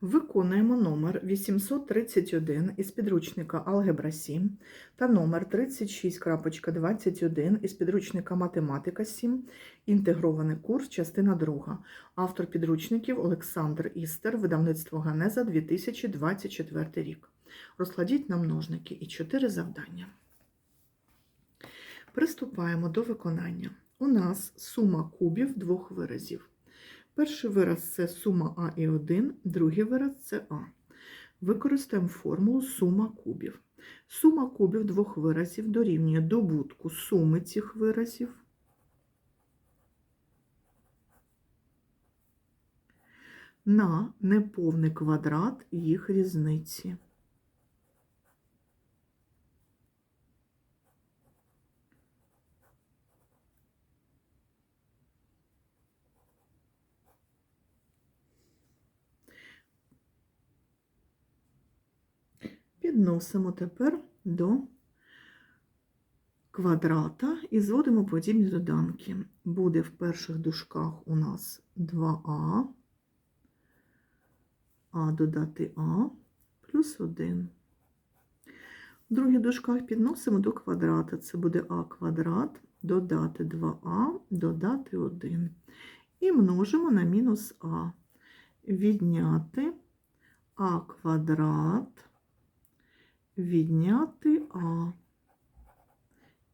Виконуємо номер 831 із підручника Алгебра 7 та номер 36.21 із підручника Математика 7, інтегрований курс, частина 2. Автор підручників Олександр Істер, видавництво Ганеза 2024 рік. Розкладіть на множники і 4 завдання. Приступаємо до виконання. У нас сума кубів двох виразів. Перший вираз це сума А і 1, другий вираз це А. Використаємо формулу сума кубів. Сума кубів двох виразів дорівнює добутку суми цих виразів на неповний квадрат їх різниці. Підносимо тепер до квадрата і зводимо подібні доданки. Буде в перших дужках у нас 2а, а додати а плюс 1. В других дужках підносимо до квадрата. Це буде а квадрат, додати 2а, додати 1. І множимо на мінус а. Відняти а квадрат відняти А.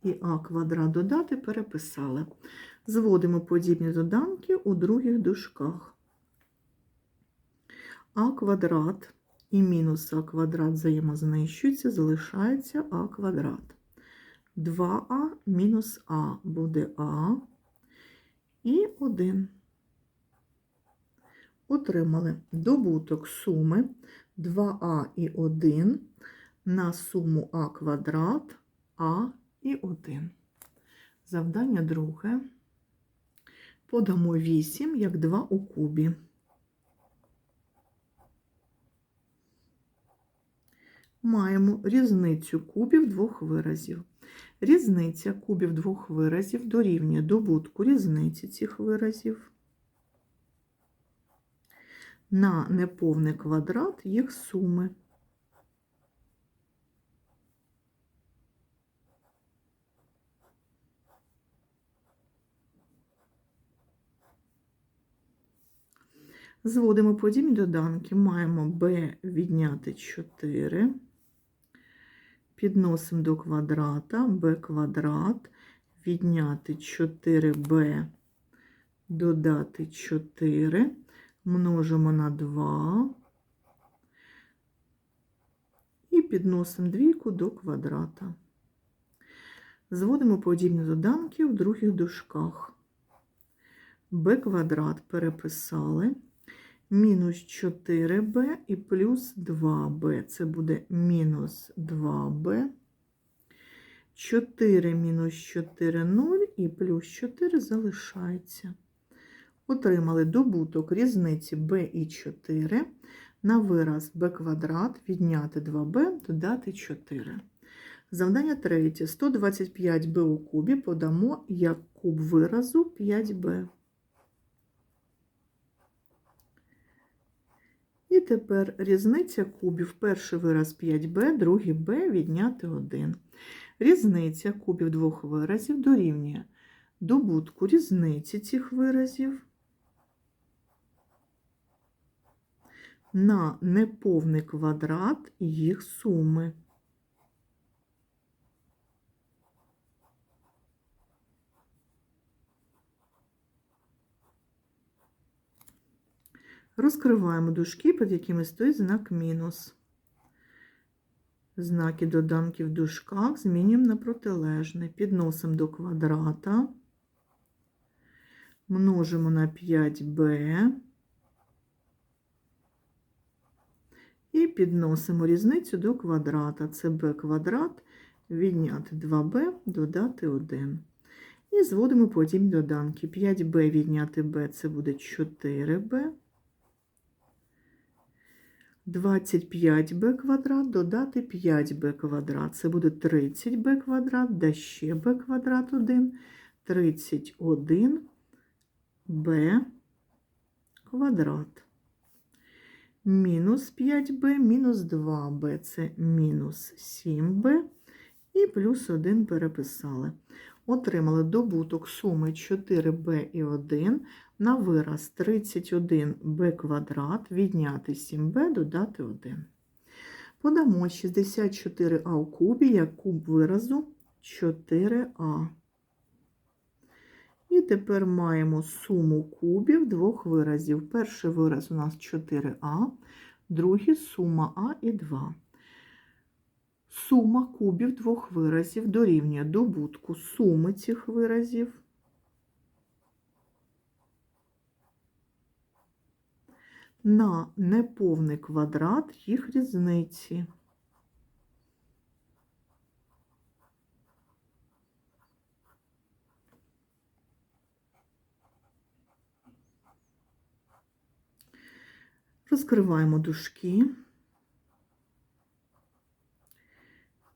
І А квадрат додати переписали. Зводимо подібні доданки у других дужках. А квадрат і мінус А квадрат взаємознищуються, залишається А квадрат. 2А мінус А буде А і 1. Отримали добуток суми 2А і 1 на суму А квадрат А і 1. Завдання друге. Подамо 8 як 2 у кубі. Маємо різницю кубів двох виразів. Різниця кубів двох виразів дорівнює добутку різниці цих виразів на неповний квадрат їх суми. Зводимо подібні доданки. Маємо b відняти 4, підносимо до квадрата, b квадрат, відняти 4b, додати 4, множимо на 2 і підносимо двійку до квадрата. Зводимо подібні доданки в других дужках. b квадрат переписали мінус 4b і плюс 2b. Це буде мінус 2b. 4 мінус 4 0 і плюс 4 залишається. Отримали добуток різниці b і 4 на вираз b квадрат відняти 2b, додати 4. Завдання третє. 125b у кубі подамо як куб виразу 5b. І тепер різниця кубів. Перший вираз 5b, другий b відняти 1. Різниця кубів двох виразів дорівнює добутку різниці цих виразів на неповний квадрат їх суми. Розкриваємо дужки, під якими стоїть знак мінус. Знаки доданків в дужках змінюємо на протилежний. Підносимо до квадрата, множимо на 5b і підносимо різницю до квадрата. Це b квадрат, відняти 2b, додати 1. І зводимо потім доданки. 5b відняти b це буде 4b. 25b квадрат додати 5b квадрат. Це буде 30b квадрат, да ще b квадрат 1, 31b квадрат. мінус 5b, мінус 2b, це мінус 7b, і плюс 1 переписали. Отримали добуток суми 4b і 1 на вираз 31b квадрат, відняти 7b, додати 1. Подамо 64а у кубі як куб виразу 4а. І тепер маємо суму кубів двох виразів. Перший вираз у нас 4а, другий сума а і 2. Сума кубів двох виразів дорівнює добутку суми цих виразів на неповний квадрат їх різниці. Розкриваємо дужки.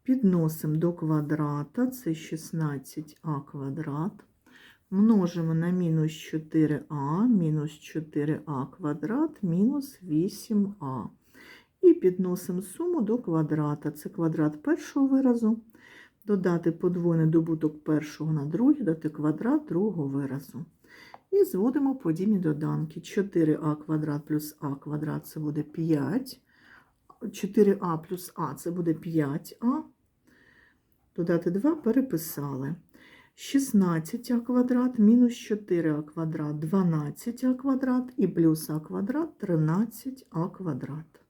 Підносимо до квадрата, це 16а квадрат. Множимо на мінус 4а, мінус 4а квадрат, мінус 8а. І підносимо суму до квадрата. Це квадрат першого виразу. Додати подвойний добуток першого на другий, дати квадрат другого виразу. І зводимо подібні доданки. 4а квадрат плюс а квадрат це буде 5. 4а плюс а це буде 5а. Додати 2 переписали. 16а квадрат мінус 4а квадрат 12а квадрат і плюс а квадрат 13а квадрат.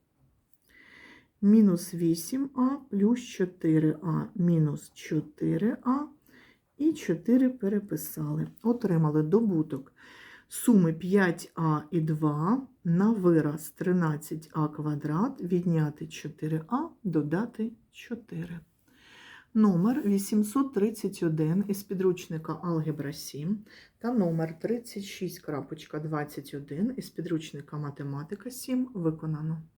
Мінус 8а плюс 4а мінус 4а і 4 переписали. Отримали добуток суми 5а і 2 на вираз 13а квадрат відняти 4а, додати 4. Номер 831 із підручника Алгебра 7 та номер 36.21 із підручника Математика 7 виконано.